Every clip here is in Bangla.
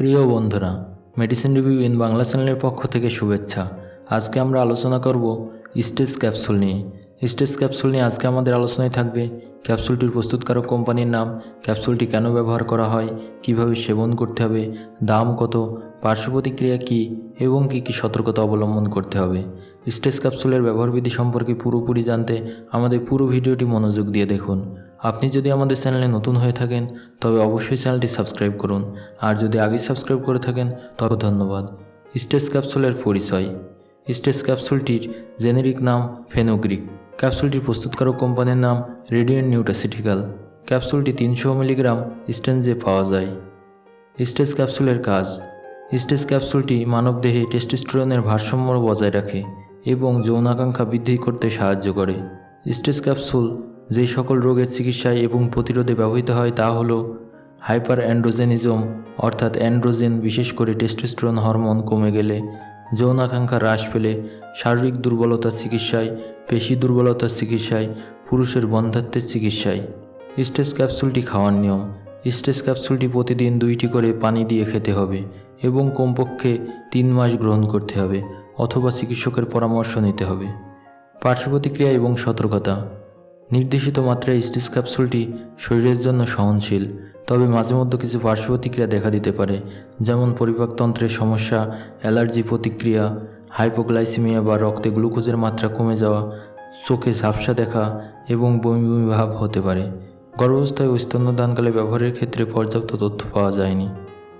প্রিয় বন্ধুরা মেডিসিন রিভিউ ইন বাংলা চ্যানেলের পক্ষ থেকে শুভেচ্ছা। আজকে আমরা আলোচনা করব স্টেজ ক্যাপসুল নিয়ে। স্টেজ ক্যাপসুল নিয়ে আজকে আমাদের আলোচনায় থাকবে ক্যাপসুলটির প্রস্তুতকারক কোম্পানির নাম, ক্যাপসুলটি কেন ব্যবহার করা হয়, কীভাবে সেবন করতে হবে, দাম কত পার্শ্ব প্রতিক্রিয়া কী, এবং কী কী সতর্কতা অবলম্বন করতে হবে। স্টেজ ক্যাপসুলের ব্যবহারবিধি সম্পর্কে পুরোপুরি জানতে আমাদের পুরো ভিডিওটি মনোযোগ দিয়ে দেখুন। আপনি যদি আমাদের চ্যানেলে নতুন হয়ে থাকেন, তবে অবশ্যই চ্যানেলটি সাবস্ক্রাইব করুন। আর যদি আগে সাবস্ক্রাইব করে থাকেন, তবে ধন্যবাদ। স্টেজ ক্যাপসুলের পরিচয়। স্টেজ ক্যাপসুলটির জেনেরিক নাম ফেনোগ্রিক। ক্যাপসুলটির প্রস্তুতকারক কোম্পানির নাম রেডিয়েন্ট নিউটাসিটিক্যাল ক্যাপসুলটি তিনশো মিলিগ্রাম স্টেঞ্জে পাওয়া যায়। স্টেজ ক্যাপসুলের কাজ। স্টেজ ক্যাপসুলটি মানবদেহে টেস্টোস্টেরনের ভারসাম্য বজায় রাখে এবং যৌনাকাঙ্ক্ষা বৃদ্ধি করতে সাহায্য করে। স্টেজ ক্যাপসুল যে সকল রোগের চিকিৎসায় এবং প্রতিরোধে ব্যবহৃত হয় তা হল হাইপার অ্যান্ড্রোজেনিজম অর্থাৎ অ্যান্ড্রোজেন বিশেষ করে টেস্টোস্টেরন হরমোন কমে গেলে যৌনাকাঙ্ক্ষা হ্রাস পেলে, শারীরিক দুর্বলতার চিকিৎসায়, পেশি দুর্বলতার চিকিৎসায়, পুরুষের বন্ধাত্বের চিকিৎসায়। স্টেজ ক্যাপসুলটি খাওয়ার নিয়ম। স্টেজ ক্যাপসুলটি প্রতিদিন দুইটি করে পানি দিয়ে খেতে হবে এবং কমপক্ষে তিন মাস গ্রহণ করতে হবে অথবা চিকিৎসকের পরামর্শ নিতে হবে। পার্শ্বপ্রতিক্রিয়া এবং সতর্কতা। নির্দেশিত মাত্রায় স্টিচ ক্যাপসুলটি শরীরের জন্য সহনশীল, তবে মাঝে মধ্যে কিছু পার্শ্ব প্রতিক্রিয়া দেখা দিতে পারে, যেমন পরিপাকতন্ত্রের সমস্যা, অ্যালার্জি প্রতিক্রিয়া, হাইপোগ্লাইসিমিয়া বা রক্তে গ্লুকোজের মাত্রা কমে যাওয়া, চোখে ঝাপসা দেখা এবং বমি বমি ভাব হতে পারে। গর্ভাবস্থায় ও স্তন্যদানকালে ব্যবহারের ক্ষেত্রে পর্যাপ্ত তথ্য পাওয়া যায়নি।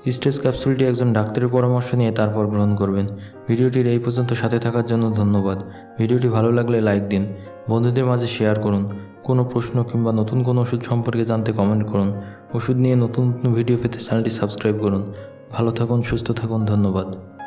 স্টেজ ক্যাপসুলটি একজন ডাক্তারের পরামর্শ নিয়ে তারপর গ্রহণ করবেন। ভিডিওটির এই পর্যন্ত সাথে থাকার জন্য ধন্যবাদ। ভিডিওটি ভালো লাগলে লাইক দিন, বন্ধুদের মাঝে শেয়ার করুন, কোনো প্রশ্ন কিংবা নতুন কোনো ওষুধ সম্পর্কে জানতে কমেন্ট করুন, ওষুধ নিয়ে নতুন নতুন ভিডিও পেতে চ্যানেলটি সাবস্ক্রাইব করুন। ভালো থাকুন, সুস্থ থাকুন, ধন্যবাদ।